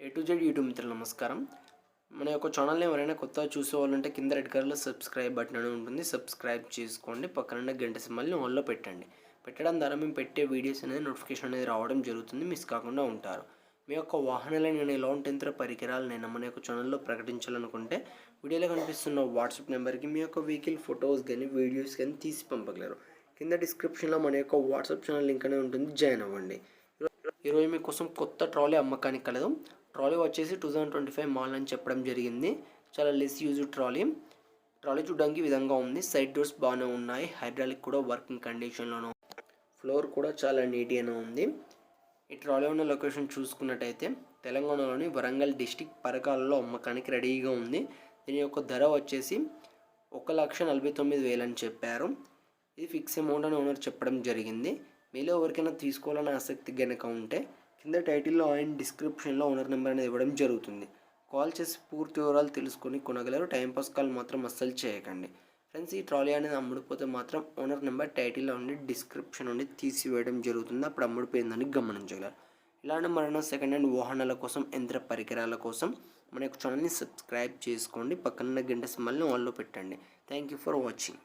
A to Z YouTube మిత్రులు నమస్కారం. మన యొక్క ఛానల్ని ఎవరైనా కొత్తగా చూసేవాళ్ళంటే కింద రెడ్ కలర్లో సబ్స్క్రైబ్ బటన్ అని ఉంటుంది. సబ్స్క్రైబ్ చేసుకోండి. పక్కన గంట సింబల్ని ఆన్లో పెట్టండి. పెట్టడం ద్వారా మేము పెట్టే వీడియోస్ అనేది నోటిఫికేషన్ అనేది రావడం జరుగుతుంది. మిస్ కాకుండా ఉంటారు. మీ యొక్క వాహనాలను నేను ఎలాంటి యంత్ర పరికరాలు నేను మన యొక్క ఛానల్లో ప్రకటించాలనుకుంటే వీడియోలో కనిపిస్తున్న వాట్సాప్ నెంబర్కి మీ యొక్క వెహికల్ ఫొటోస్ కానీ వీడియోస్ కానీ తీసి పంపగలరు. కింద డిస్క్రిప్షన్లో మన యొక్క వాట్సాప్ ఛానల్ లింక్ అనేది ఉంటుంది. జాయిన్ అవ్వండి. ఈరోజు మీకోసం కొత్త ట్రాలీ అమ్మకానికి కలదు. ట్రాలీ వచ్చేసి two thousand twenty five mall అని చెప్పడం జరిగింది. చాలా లెస్ యూజ్ ట్రాలీ. ట్రాలీ చూడడానికి విధంగా ఉంది. సైడ్ డోర్స్ బాగానే ఉన్నాయి. హైడ్రాలిక్ కూడా వర్కింగ్ కండిషన్లోనే ఫ్లోర్ కూడా చాలా నీట్గానే ఉంది. ఈ ట్రాలీ ఉన్న లొకేషన్ చూసుకున్నట్టయితే తెలంగాణలోని వరంగల్ డిస్టిక్ పరకాలలో అమ్మకానికి రెడీగా ఉంది. దీని యొక్క ధర వచ్చేసి ఒక లక్ష నలభై తొమ్మిది వేలు అని చెప్పారు. ఇది ఫిక్స్ అమౌంట్ అని ఓనర్ చెప్పడం జరిగింది. మీలో ఎవరికైనా తీసుకోవాలని ఆసక్తి కనుక ఉంటే కింద టైటిల్లో అండ్ డిస్క్రిప్షన్లో ఓనర్ నెంబర్ అనేది ఇవ్వడం జరుగుతుంది. కాల్ చేసి పూర్తి వివరాలు తెలుసుకొని కొనగలరు. టైంపాస్ కాల్ మాత్రం అస్సలు చేయకండి. ఫ్రెండ్స్ ఈ ట్రాలీ అనేది అమ్ముడిపోతే మాత్రం ఓనర్ నెంబర్ టైటిల్లో ఉండి డిస్క్రిప్షన్ నుండి తీసివేయడం జరుగుతుంది. అప్పుడు అమ్ముడిపోయిందని గమనించగలరు ఇలాంటి మరణ సెకండ్ హ్యాండ్ వాహనాల కోసం యంత్ర పరికరాల కోసం మన యొక్క ఛానల్ని సబ్స్క్రైబ్ చేసుకోండి. పక్కన గంట సింబల్ని ఆన్లో పెట్టండి. Thank you for watching